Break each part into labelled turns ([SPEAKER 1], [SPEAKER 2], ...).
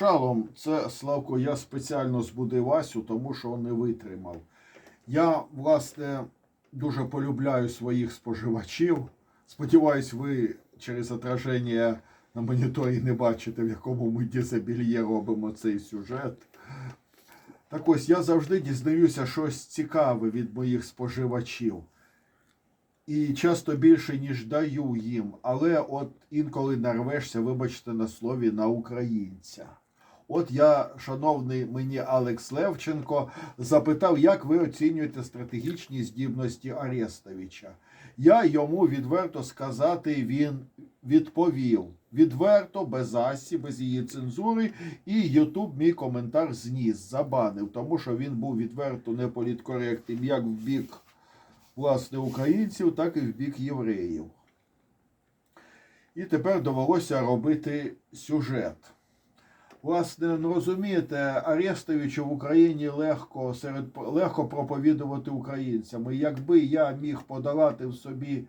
[SPEAKER 1] Шалом, це Славко, я спеціально збудив Васю, тому що не витримав. Я, власне, дуже полюбляю своїх споживачів. Сподіваюсь, ви через отраження на моніторі не бачите, в якому ми дізабільє робимо цей сюжет. Так ось я завжди дізнаюся щось цікаве від моїх споживачів. І часто більше, ніж даю їм. Але от інколи нарвешся, вибачте на слові, на українця. От я, шановний мені Алекс Левченко, запитав, як ви оцінюєте стратегічні здібності Арестовича. Я йому відверто сказати, він відповів. Відверто, без Асі, без її цензури, і Ютуб мій коментар зніс, забанив, тому що він був відверто неполіткоректним як в бік власне українців, так і в бік євреїв. І тепер довелося робити сюжет. Власне, ну розумієте, Арестовичу в Україні легко серед легко проповідувати українцям. І якби я міг подолати в собі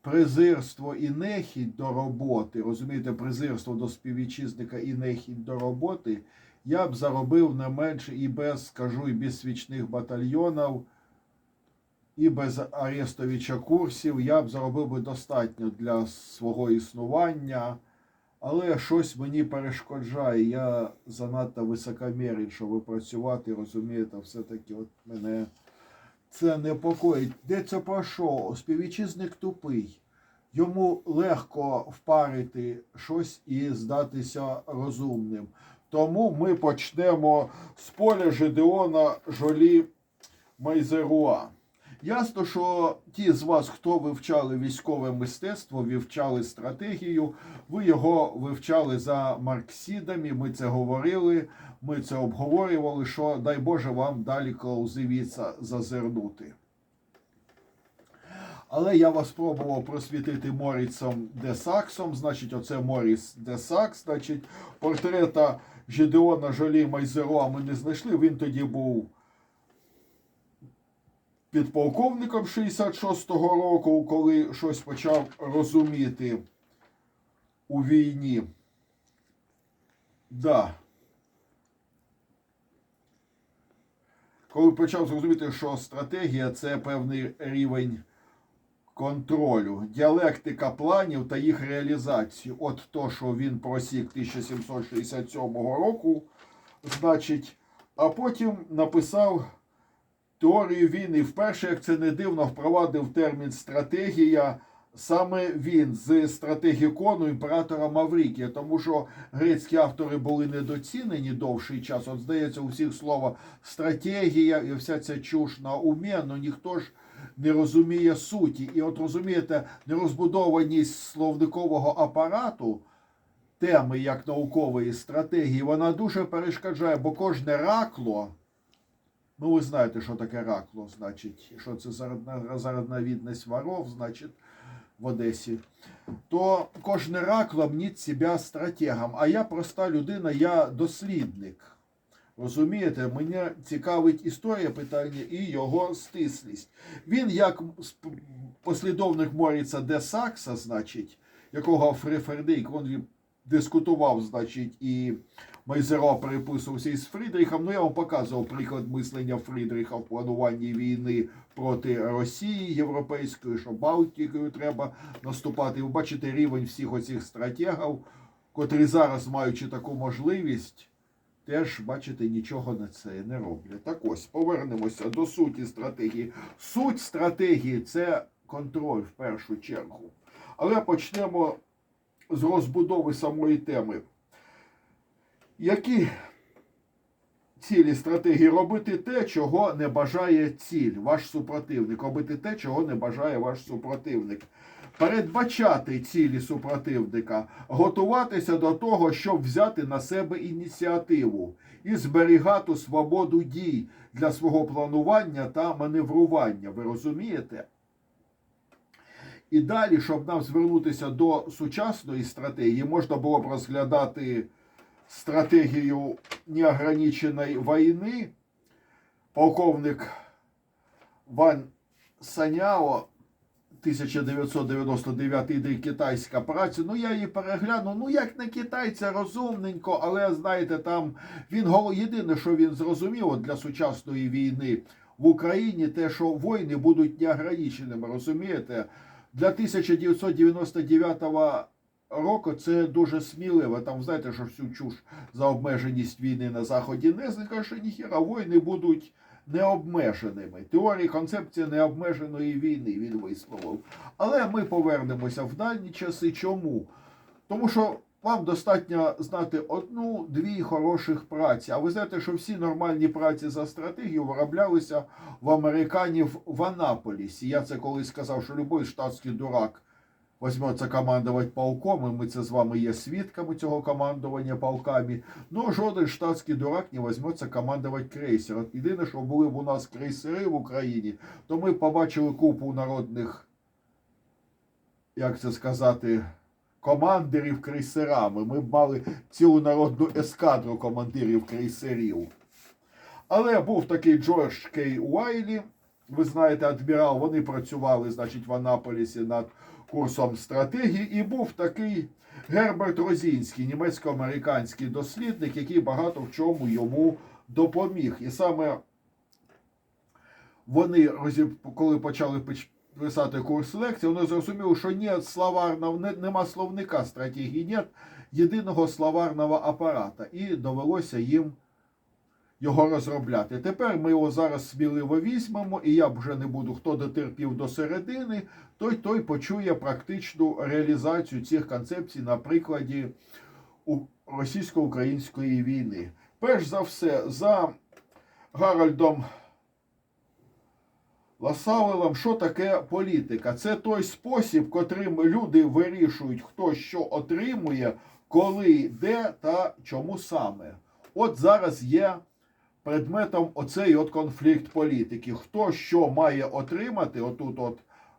[SPEAKER 1] презирство і нехідь до роботи, розумієте, презирство до співвітчизника і нехідь до роботи, я б заробив не менше і без, скажу, і без свічних батальйонів, і без Арестовича курсів я б заробив би достатньо для свого існування. Але щось мені перешкоджає. Я занадто високомірний, щоб працювати, розумієте, все-таки от мене це непокоїть. Де це про що? Співвітчизник тупий. Йому легко впарити щось і здатися розумним. Тому ми почнемо з поля Жедеона Жолі Майзеруа. Ясно, що ті з вас, хто вивчали військове мистецтво, вивчали стратегію, ви його вивчали за марксідами. Ми це говорили, ми це обговорювали. Що дай Боже вам далі клаузивіться зазирнути. Але я вас спробував просвітити Моріцом де Саксом. Значить, оце Моріс де Сакс. Значить, портрета Жедеона Жолі Майзеруа ми не знайшли. Він тоді був підполковником 66-го року, коли щось почав розуміти у війні. Да. Коли почав зрозуміти, що стратегія це певний рівень контролю, діалектика планів та їх реалізації. От то, що він просік 1767 року, значить, а потім написав теорію війни. Вперше, як це не дивно, впровадив термін стратегія. Саме він з стратегікону імператора Маврикія, тому що грецькі автори були недоцінені довший час. От здається, у всіх слова стратегія і вся ця чуш на умі, але ніхто ж не розуміє суті. І от розумієте, нерозбудованість словникового апарату теми як наукової стратегії, вона дуже перешкоджає, бо кожне ракло. Ну, ви знаєте, що таке ракло, значить, що це зародновідність воров, значить, в Одесі. То кожне ракло мніть себе стратегом. А я проста людина, я дослідник. Розумієте, мене цікавить історія питання і його стислість. Він, як послідовник Моріца де Сакса, значить, якого Фрефердейк, він дискутував, значить, і Майзеро переписувався із Фрідріхом. Ну, я вам показував приклад мислення Фрідріха в плануванні війни проти Росії Європейської, що Балтікою треба наступати. Ви бачите рівень всіх оцих стратегів, котрі зараз, маючи таку можливість, теж, бачите, нічого на це не роблять. Так ось, повернемося до суті стратегії. Суть стратегії це контроль в першу чергу. Але почнемо з розбудови самої теми. Які цілі стратегії? Робити те, чого не бажає ціль, ваш супротивник. Робити те, чого не бажає ваш супротивник. Передбачати цілі супротивника, готуватися до того, щоб взяти на себе ініціативу і зберігати свободу дій для свого планування та маневрування. Ви розумієте? І далі, щоб нам звернутися до сучасної стратегії, можна було б розглядати стратегію неограниченої війни. Полковник Ван Саняо 1999 рік китайська праця. Ну я її перегляну. Ну як не китайця, розумненько, але знаєте, там він єдине, що він зрозумів для сучасної війни в Україні, те, що війни будуть неограниченими, розумієте? Для 1999 року це дуже сміливо. Там знаєте, що всю чуш за обмеженість війни на заході не каже, ніхіра, війни будуть необмеженими. Теорії концепція необмеженої війни він висловив. Але ми повернемося в дальні часи. Чому? Тому що вам достатньо знати одну-дві хороших праці. А ви знаєте, що всі нормальні праці за стратегію вироблялися в американів в Анаполісі. Я це колись сказав, що любой штатський дурак візьметься командувати полком, і ми це з вами є свідками цього командування полками. Ну, жоден штатський дурак не візьметься командувати крейсером. Єдине, що були б у нас крейсери в Україні, то ми побачили купу народних, як це сказати, командирів крейсерами. Ми б мали цілу народну ескадру командирів крейсерів. Але був такий Джордж Кей Уайлі, ви знаєте, адмірал, вони працювали, значить, в Анаполісі над курсом стратегії, і був такий Герберт Розінський, німецько-американський дослідник, який багато в чому йому допоміг. І саме вони, коли почали писати курс лекцій, вони зрозуміли, що ні словарного, не, нема словника стратегії, нет єдиного словарного апарата. І довелося їм його розробляти. Тепер ми його зараз сміливо візьмемо, і я вже не буду, хто дотерпів до середини, той той почує практичну реалізацію цих концепцій на прикладі російсько-української війни. Перш за все, за Гарольдом Ласавелем, що таке політика? Це той спосіб, котрим люди вирішують, хто що отримує, коли, де та чому саме. От зараз є предметом оцей от конфлікт політики. Хто що має отримати отут, от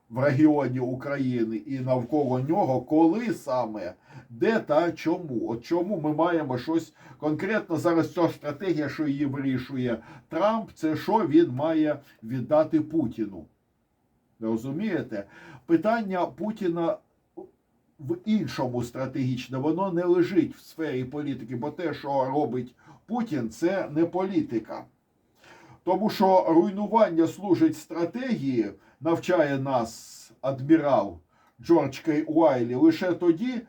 [SPEAKER 1] в регіоні України і навколо нього, коли саме, де та чому? От чому ми маємо щось конкретно зараз ця стратегія, що її вирішує Трамп, це що він має віддати Путіну. Розумієте? Питання Путіна в іншому стратегічно, воно не лежить в сфері політики, бо те, що робить Путін, це не політика. Тому що руйнування служить стратегії, навчає нас адмірал Джордж Кей Уайлі лише тоді,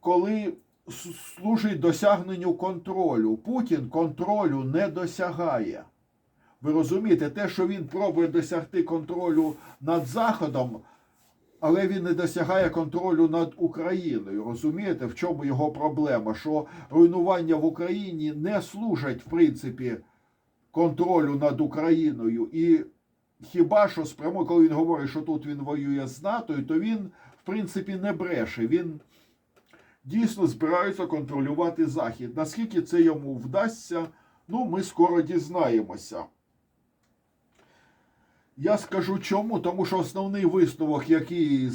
[SPEAKER 1] коли служить досягненню контролю. Путін контролю не досягає. Ви розумієте, те, що він пробує досягти контролю над Заходом, але він не досягає контролю над Україною. Розумієте, в чому його проблема? Що руйнування в Україні не служать, в принципі, контролю над Україною. І хіба що спрямо, коли він говорить, що тут він воює з НАТО, то він, в принципі, не бреше. Він дійсно збирається контролювати Захід. Наскільки це йому вдасться, ну, ми скоро дізнаємося. Я скажу чому, тому що основний висновок, який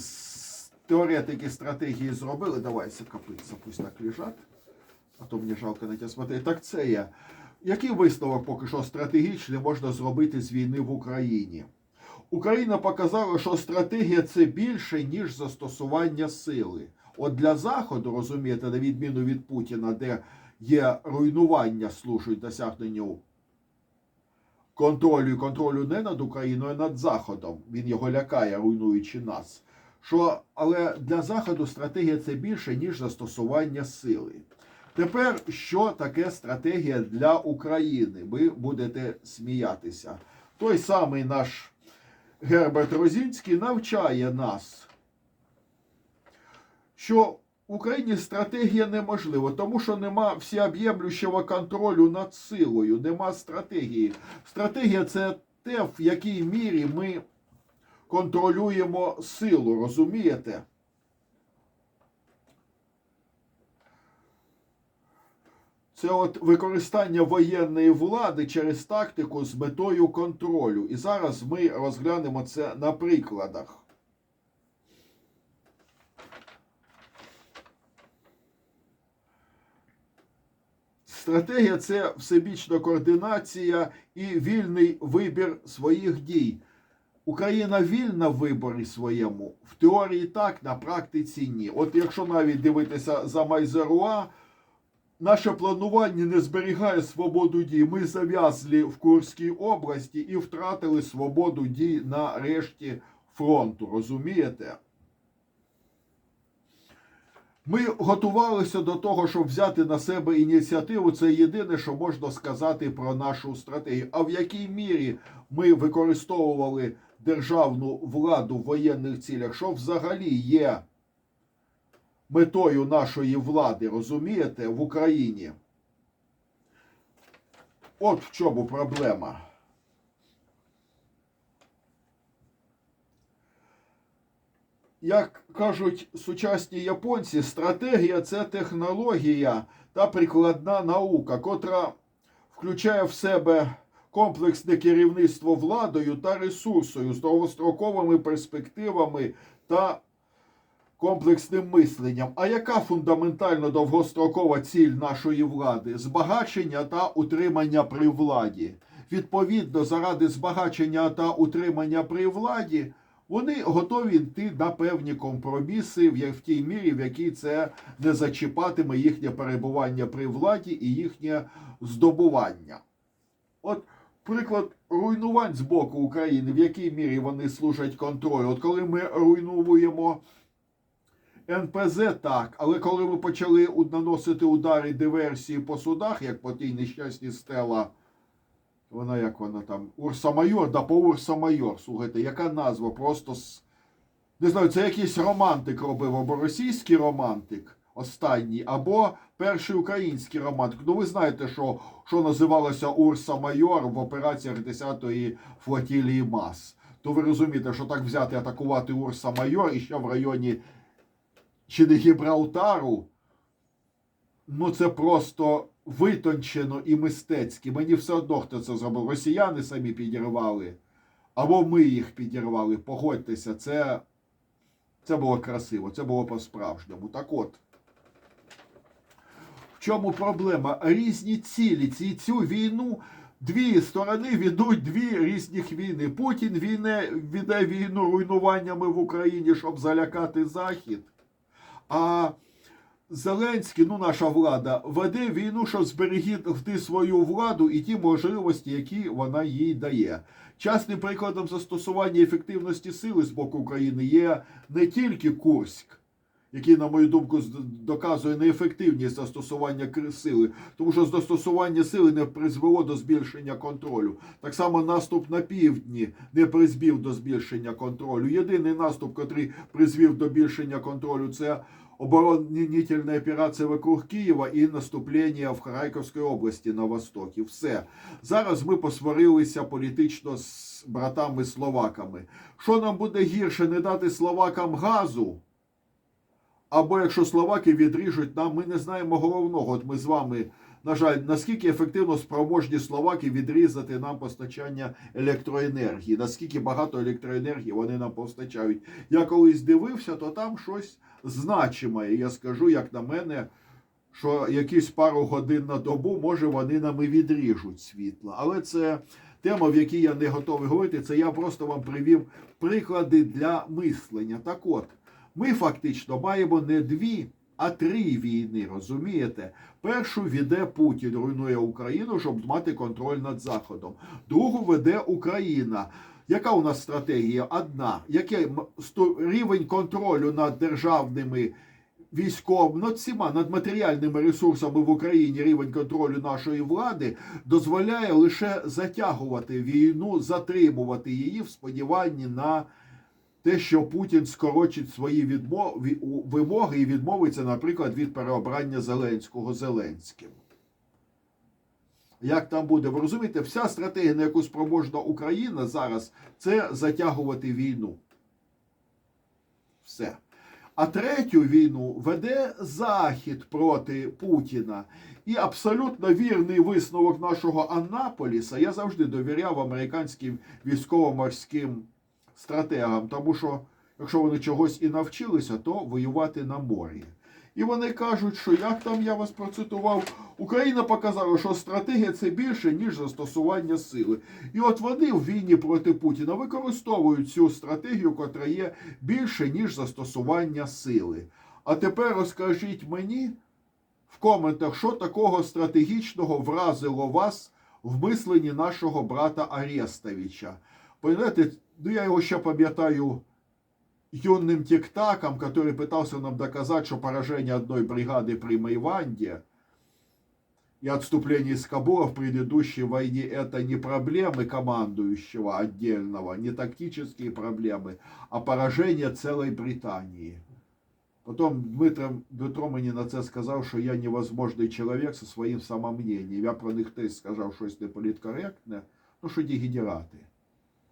[SPEAKER 1] теоретики стратегії зробили, давай капиться, пусть так лежать, а то мені жалко на те смотрети. Так це є. Який висновок поки що стратегічний можна зробити з війни в Україні? Україна показала, що стратегія це більше, ніж застосування сили. От для Заходу, розумієте, на відміну від Путіна, де є руйнування, служить досягненню контролю і контролю не над Україною, а над Заходом. Він його лякає, руйнуючи нас. Що, але для Заходу стратегія це більше, ніж застосування сили. Тепер, що таке стратегія для України? Ви будете сміятися. Той самий наш Герберт Розінський навчає нас, що Україні стратегія неможлива, тому що нема всеоб'ємлющого контролю над силою, нема стратегії. Стратегія це те, в якій мірі ми контролюємо силу, розумієте? Це от використання воєнної влади через тактику з метою контролю. І зараз ми розглянемо це на прикладах. Стратегія це всебічна координація і вільний вибір своїх дій. Україна вільна в виборі своєму? В теорії так, на практиці ні. От якщо навіть дивитися за Майзеруа, наше планування не зберігає свободу дій. Ми зав'язли в Курській області і втратили свободу дій на решті фронту. Розумієте? Ми готувалися до того, щоб взяти на себе ініціативу. Це єдине, що можна сказати про нашу стратегію. А в якій мірі ми використовували державну владу в воєнних цілях, що взагалі є метою нашої влади, розумієте, в Україні? От в чому проблема. Як кажуть сучасні японці, стратегія це технологія та прикладна наука, котра включає в себе комплексне керівництво владою та ресурсою з довгостроковими перспективами та комплексним мисленням. А яка фундаментально довгострокова ціль нашої влади? Збагачення та утримання при владі. Відповідно, заради збагачення та утримання при владі. Вони готові йти на певні компроміси в тій мірі, в якій це не зачіпатиме їхнє перебування при владі і їхнє здобування. От приклад руйнувань з боку України, в якій мірі вони служать контролю. От коли ми руйнуємо НПЗ, так, але коли ми почали наносити удари диверсії по судах, як по тій нещасній стела. Вона як вона там? Урса Майор, да по Урса Майор. Слухайте, яка назва? Просто не знаю, це якийсь романтик робив, або російський романтик останній, або перший український романтик. Ну ви знаєте, що, що називалося Урса Майор в операціях 10-ї флотілії МАС. То ви розумієте, що так взяти атакувати Урса Майор і ще в районі чи не Гібралтару. Ну, це просто витончено і мистецьки. Мені все одно, хто це зробив. Росіяни самі підірвали, або ми їх підірвали. Погодьтеся, це, це було красиво, це було по-справжньому. Так от. В чому проблема? Різні цілі. Ці, цю війну дві сторони ведуть дві різних війни. Путін війне, веде війну руйнуваннями в Україні, щоб залякати Захід. А Зеленський, ну наша влада, веде війну, щоб зберегти свою владу і ті можливості, які вона їй дає. Частним прикладом застосування ефективності сили з боку України є не тільки Курськ, який, на мою думку, доказує неефективність застосування сили, тому що застосування сили не призвело до збільшення контролю. Так само наступ на півдні не призвів до збільшення контролю. Єдиний наступ, який призвів до збільшення контролю, це оборонительная операція вокруг Києва і наступлення в Харківській області на востокі. Все. Зараз ми посварилися політично з братами словаками. Що нам буде гірше не дати словакам газу? Або якщо словаки відріжуть нам, ми не знаємо головного. От ми з вами, на жаль, наскільки ефективно спроможні словаки відрізати нам постачання електроенергії, наскільки багато електроенергії вони нам постачають. Я колись дивився, то там щось значиме. І Я скажу, як на мене, що якісь пару годин на добу, може, вони нам і відріжуть світло. Але це тема, в якій я не готовий говорити. Це я просто вам привів приклади для мислення. Так от, ми фактично маємо не дві. А три війни, розумієте? Першу веде Путін, руйнує Україну, щоб мати контроль над Заходом. Другу веде Україна. Яка у нас стратегія? Одна. Який рівень контролю над державними військовими, над всіма над матеріальними ресурсами в Україні, рівень контролю нашої влади дозволяє лише затягувати війну, затримувати її в сподіванні на те, що Путін скорочить свої відмо- вимоги і відмовиться, наприклад, від переобрання Зеленського Зеленським. Як там буде, ви розумієте, вся стратегія, на яку спроможна Україна зараз, це затягувати війну. Все. А третю війну веде Захід проти Путіна. І абсолютно вірний висновок нашого Аннаполіса я завжди довіряв американським військово-морським стратегам, тому що якщо вони чогось і навчилися, то воювати на морі. І вони кажуть, що як там я вас процитував, Україна показала, що стратегія це більше, ніж застосування сили. І от вони в війні проти Путіна використовують цю стратегію, котра є більше, ніж застосування сили. А тепер розкажіть мені в коментах, що такого стратегічного вразило вас в мисленні нашого брата Арестовича. Понимаете, ну я його ще пам'ятаю юным тиктаком, который пытался нам доказать, что поражение одной бригады при Майванде и отступление из Кабула в предыдущей войне это не проблемы командующего отдельного, не тактические проблемы, а поражение целой Британии. Потом Дмитро, Дмитро мені на це сказав, що я невозможний чоловік зі своїм самомненням. Я про них теж сказав щось неполіткоректне, ну що дегенерати.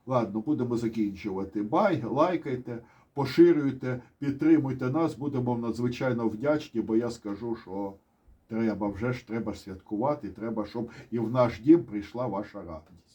[SPEAKER 1] Ладно, будемо закінчувати. Бай, лайкайте, поширюйте, підтримуйте нас, будемо надзвичайно вдячні, бо я скажу, що треба вже ж треба святкувати, треба, щоб і в наш дім прийшла ваша радість.